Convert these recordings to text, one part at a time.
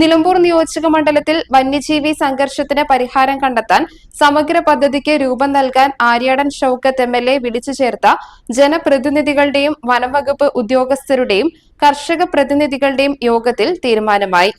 നിലമ്പൂർ നിയോജക മണ്ഡലത്തിൽ വന്യജീവി സംഘർഷത്തിന് പരിഹാരം കണ്ടെത്താൻ സമഗ്ര പദ്ധതിക്ക് രൂപം നൽകാൻ Aryadan Shoukath M L A വിളിച്ചു ചേർത്ത ജനപ്രതിനിധികളുടെയും വനംവകുപ്പ് ഉദ്യോഗസ്ഥരുടെയും കർഷക പ്രതിനിധികളുടെയും യോഗത്തിൽ തീരുമാനമായി.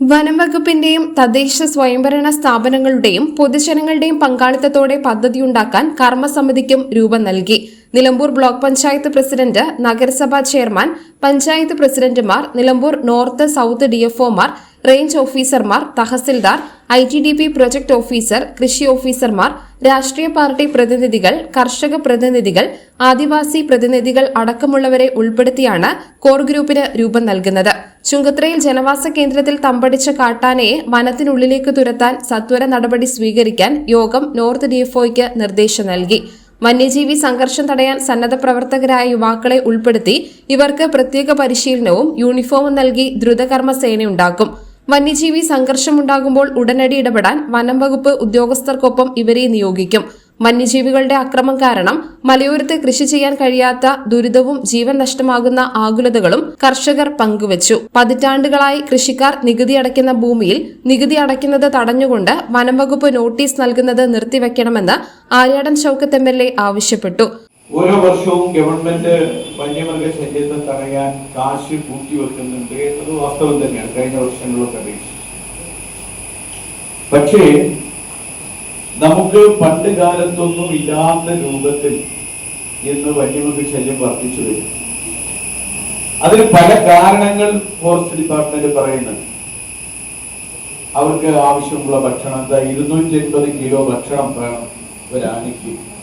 വനം വകുപ്പിന്റെയും തദ്ദേശ സ്വയംഭരണ സ്ഥാപനങ്ങളുടെയും പൊതുജനങ്ങളുടെയും പങ്കാളിത്തത്തോടെ പദ്ധതിയുണ്ടാക്കാൻ കർമ്മസമിതിക്കും രൂപം നൽകി. നിലമ്പൂർ ബ്ലോക്ക് പഞ്ചായത്ത് പ്രസിഡന്റ് നഗരസഭാ ചെയർമാൻ പഞ്ചായത്ത് പ്രസിഡന്റുമാർ നിലമ്പൂർ നോർത്ത് സൌത്ത് ഡിഎഫ്ഒമാർ റേഞ്ച് ഓഫീസർമാർ tahsildar I T D P project officer കൃഷി ഓഫീസർമാർ രാഷ്ട്രീയ പാർട്ടി പ്രതിനിധികൾ കർഷക പ്രതിനിധികൾ ആദിവാസി പ്രതിനിധികൾ അടക്കമുള്ളവരെ ഉൾപ്പെടുത്തിയാണ് കോർ ഗ്രൂപ്പിന് രൂപം നൽകുന്നത്. ചുങ്കത്രയിൽ ജനവാസ കേന്ദ്രത്തിൽ തമ്പടിച്ച കാട്ടാനയെ വനത്തിനുള്ളിലേക്ക് തുരത്താൻ സത്വര നടപടി സ്വീകരിക്കാൻ യോഗം നോർത്ത് ഡിഎഫ്ഒയ്ക്ക് നിർദ്ദേശം നൽകി. വന്യജീവി സംഘർഷം തടയാൻ സന്നദ്ധ പ്രവർത്തകരായ യുവാക്കളെ ഉൾപ്പെടുത്തി ഇവർക്ക് പ്രത്യേക പരിശീലനവും യൂണിഫോമും നൽകി ദ്രുതകർമ്മ സേനയുണ്ടാക്കും വന്യജീവി സംഘർഷമുണ്ടാകുമ്പോൾ ഉടനടി ഇടപെടാൻ വനം വകുപ്പ് ഉദ്യോഗസ്ഥർക്കൊപ്പം ഇവരെ നിയോഗിക്കും. വന്യജീവികളുടെ അക്രമം കാരണം മലയോരത്ത് കൃഷി ചെയ്യാൻ കഴിയാത്ത ദുരിതവും ജീവൻ നഷ്ടമാകുന്ന ആകുലതകളും കർഷകർ പങ്കുവച്ചു. പതിറ്റാണ്ടുകളായി കൃഷിക്കാർ നികുതി അടയ്ക്കുന്ന ഭൂമിയിൽ നികുതി അടയ്ക്കുന്നത് തടഞ്ഞുകൊണ്ട് വനം വകുപ്പ് നോട്ടീസ് നൽകുന്നത് നിർത്തിവെക്കണമെന്ന് ആര്യാടൻ ചൌക്കത്ത് എം ആവശ്യപ്പെട്ടു. ഓരോ വർഷവും ഗവൺമെന്റ് വന്യമൃഗ ശല്യത്തെ തടയാൻ കാശ് കൂട്ടിവെക്കുന്നുണ്ട് എന്നത് വാസ്തവം തന്നെയാണ്. കഴിഞ്ഞ വർഷങ്ങളൊക്കെ അപേക്ഷിച്ച്. പക്ഷേ നമുക്ക് പണ്ട് കാലത്തൊന്നും ഇല്ലാത്ത രൂപത്തിൽ ഇന്ന് വന്യമൃഗ ശല്യം വർദ്ധിച്ചു വരും. അതിന് പല കാരണങ്ങൾ ഫോറസ്റ്റ് ഡിപ്പാർട്ട്മെന്റ് പറയുന്നുണ്ട്. അവർക്ക് ആവശ്യമുള്ള ഭക്ഷണം എന്താ ഇരുന്നൂറ്റി എൺപത് കിലോ ഭക്ഷണം വേണം ഒരാനയ്ക്ക്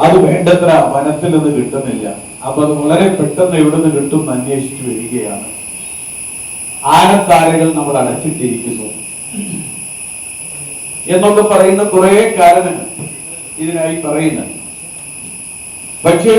അത് വേണ്ടത്ര വനത്തിൽ നിന്ന് കിട്ടുന്നില്ല. അപ്പൊ അത് വളരെ പെട്ടെന്ന് എവിടെ നിന്ന് കിട്ടും അന്വേഷിച്ചു വരികയാണ്. ആനത്താരകൾ നമ്മൾ അടച്ചിട്ടിരിക്കുന്നു. എന്നൊക്കെ പറയുന്ന കുറെ കാരണങ്ങൾ ഇതിനായി പറയുന്നുണ്ട്. പക്ഷേ